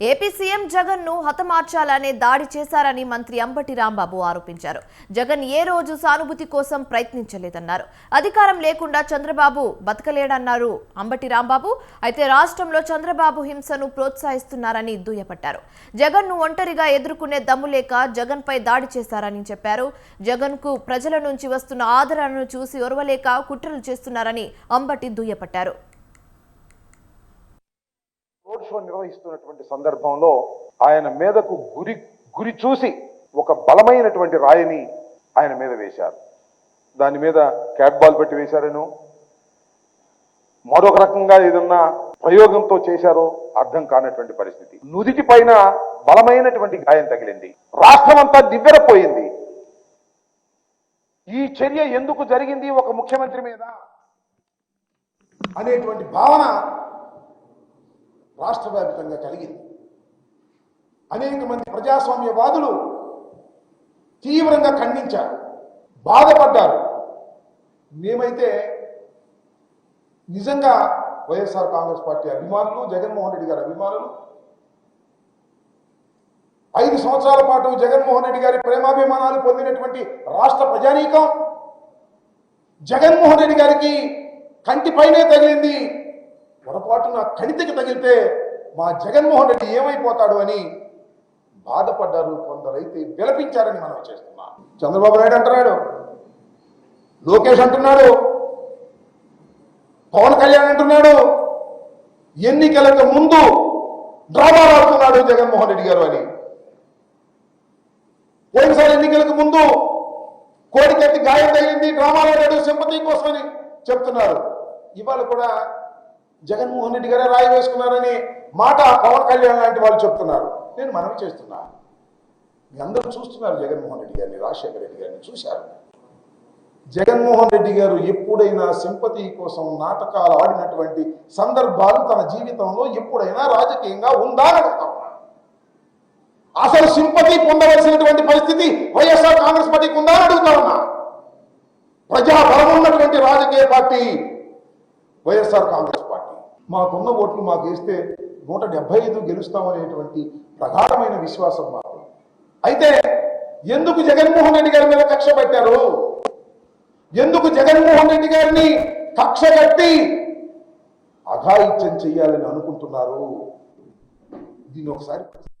AP CM జగన్ను హతమార్చాలనే దాడి చేశారని మంత్రి అంబటి రాంబాబు ఆరోపించారు. జగన్ ఏ రోజు సానుభూతి కోసం ప్రయత్నించలేదన్నారు. అధికారం లేకుండా చంద్రబాబు బతకలేడన్నారు అంబటి రాంబాబు. అయితే రాష్ట్రంలో చంద్రబాబు హింసను ప్రోత్సహిస్తున్నారని దుయ్యపట్టారు జగన్ను ఒంటరిగా ఎదుర్కొనే దమ్ము లేక జగన్ పై దాడి చేశారని చెప్పారు. జగన్కు ప్రజల నుంచి వస్తున్న ఆదరణను చూసి ఒరవలేక కుట్రలు చేస్తున్నారని అంబటి దుయ్యపట్టారు రోడ్ నిర్వహిస్తున్నటువంటి సందర్భంలో ఆయన మీదకు గురి గురి చూసి ఒక బలమైనటువంటి రాయిని ఆయన మీద వేశారు. దాని మీద క్యాట్ బాల్ పెట్టి వేశారను? మరొక రకంగా ఏదన్నా ప్రయోగంతో చేశారో అర్థం కానటువంటి పరిస్థితి. నుదిటి పైన బలమైనటువంటి గాయం తగిలింది. రాష్ట్రమంతా దివ్వెరపోయింది ఈ చర్య ఎందుకు జరిగింది ఒక ముఖ్యమంత్రి మీద అనేటువంటి భావన రాష్ట్ర వ్యాప్తంగా కలిగింది. అనేక మంది ప్రజాస్వామ్యవాదులు తీవ్రంగా ఖండించారు బాధపడ్డారు. మేమైతే నిజంగా వైఎస్ఆర్ కాంగ్రెస్ పార్టీ అభిమానులు జగన్మోహన్ రెడ్డి గారి అభిమానులు ఐదు సంవత్సరాల పాటు జగన్మోహన్ రెడ్డి గారి ప్రేమాభిమానాలు పొందినటువంటి రాష్ట్ర ప్రజానీకం జగన్మోహన్ రెడ్డి గారికి కంటిపైనే తగిలింది పొరపాటున కణితికి తగిలితే మా జగన్మోహన్ రెడ్డి ఏమైపోతాడు అని బాధపడ్డారు కొందరైతే విలపించారని మనం చేస్తున్నాం. చంద్రబాబు నాయుడు అంటున్నాడు లోకేష్ అంటున్నాడు పవన్ కళ్యాణ్ అంటున్నాడు ఎన్నికలకు ముందు డ్రామా ఆడుతున్నాడు జగన్మోహన్ రెడ్డి గారు అని. పోయినసారి ఎన్నికలకు ముందు కోడికెత్తి గాయం తగిలింది డ్రామాలు ఆడాడు సింపతి కోసమని చెప్తున్నారు. ఇవాళ కూడా జగన్మోహన్ రెడ్డి గారే రాయి వేసుకున్నారని మాట పవన్ కళ్యాణ్ లాంటి వాళ్ళు చెప్తున్నారు. నేను మనవి చేస్తున్నా. మీ అందరూ చూస్తున్నారు జగన్మోహన్ రెడ్డి గారిని రాజశేఖర రెడ్డి గారిని చూశారు. జగన్మోహన్ రెడ్డి గారు ఎప్పుడైనా సింపతి కోసం నాటకాలు ఆడినటువంటి సందర్భాలు తన జీవితంలో ఎప్పుడైనా రాజకీయంగా ఉందా అడుగుతా అసలు సింపతి పొందవలసినటువంటి పరిస్థితి వైఎస్ఆర్ కాంగ్రెస్ పార్టీకి ఉందా అని అడుగుతా ఉన్నా. ప్రజా బలం ఉన్నటువంటి రాజకీయ పార్టీ వైఎస్ఆర్ కాంగ్రెస్ మాకున్న ఓట్లు మాకు వేస్తే నూట డెబ్బై ఐదు గెలుస్తామనేటువంటి ప్రగాఢమైన విశ్వాసం మాకు. అయితే ఎందుకు జగన్మోహన్ రెడ్డి గారి మీద కక్ష పెట్టారు? ఎందుకు జగన్మోహన్ రెడ్డి గారిని కక్ష కట్టి అఘాయిత్యం చేయాలని అనుకుంటున్నారు? దీన్ని ఒకసారి